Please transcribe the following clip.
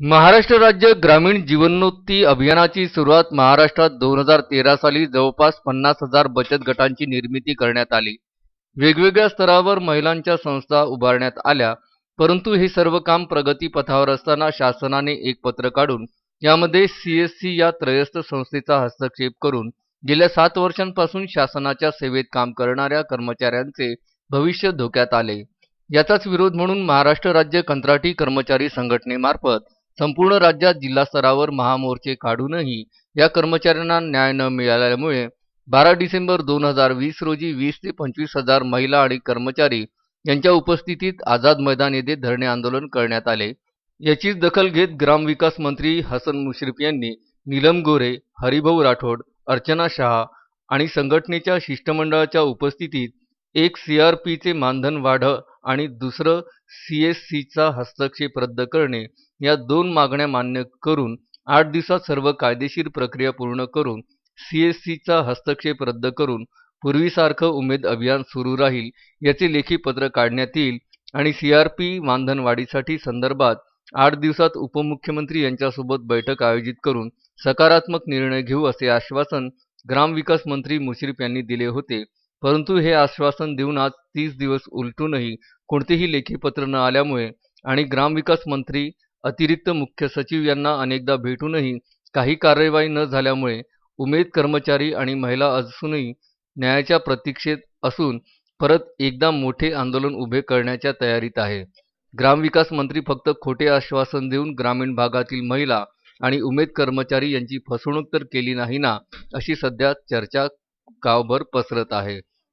महाराष्ट्र राज्य ग्रामीण जीवनोत्ती अभियानाची सुरुवात महाराष्ट्रात दोन हजार तेरा साली जवळपास पन्नास हजार बचत गटांची निर्मिती करण्यात आली. वेगवेगळ्या स्तरावर महिलांच्या संस्था उभारण्यात आल्या परंतु हे सर्व काम प्रगतीपथावर असताना शासनाने एक पत्र काढून यामध्ये सी एस सी या त्रयस्थ संस्थेचा हस्तक्षेप करून गेल्या सात वर्षांपासून शासनाच्या सेवेत काम करणाऱ्या कर्मचाऱ्यांचे भविष्य धोक्यात आले. याचाच विरोध म्हणून महाराष्ट्र राज्य कंत्राटी कर्मचारी संघटनेमार्फत संपूर्ण राज्यात जिल्हास्तरावर महामोर्चे काढूनही या कर्मचाऱ्यांना न्याय न मिळाल्यामुळे बारा डिसेंबर दोन हजार वीस रोजी वीस ते पंचवीस हजार महिला आणि कर्मचारी यांच्या उपस्थितीत आझाद मैदान येथे धरणे आंदोलन करण्यात आले. याचीच दखल घेत ग्रामविकास मंत्री हसन मुश्रीफ यांनी नीलम गोरे हरिभाऊ राठोड अर्चना शहा आणि संघटनेच्या शिष्टमंडळाच्या उपस्थितीत एक सी आर पीचे मानधन वाढ आणि दुसरं सी एस सीचा हस्तक्षेप रद्द करणे या दोन मागण्या मान्य करून आठ दिवसात सर्व कायदेशीर प्रक्रिया पूर्ण करून सी एस सीचा हस्तक्षेप रद्द करून पूर्वीसारखं उमेद अभियान सुरू राहील याचे लेखी पत्र काढण्यात येईल आणि सी आर पी मानधन वाढीसाठी संदर्भात आठ दिवसात उपमुख्यमंत्री यांच्यासोबत बैठक आयोजित करून सकारात्मक निर्णय घेऊ असे आश्वासन ग्रामविकास मंत्री मुश्रीफ यांनी दिले होते. परंतु हे आश्वासन देऊन आज तीस दिवस उलटूनही कोणतेही लेखी पत्र न आल्यामुळे आणि ग्रामविकास मंत्री अतिरिक्त मुख्य सचिव यांना अनेकदा भेटूनही काही कार्यवाही न झाल्यामुळे उमेद कर्मचारी आणि महिला अजूनही न्यायाच्या प्रतीक्षेत असून परत एकदा मोठे आंदोलन उभे करण्याच्या तयारीत आहे. ग्रामविकास मंत्री फक्त खोटे आश्वासन देऊन ग्रामीण भागातील महिला आणि उमेद कर्मचारी यांची फसवणूक तर केली नाही ना अशी सध्या चर्चा गावभर पसरत आहे.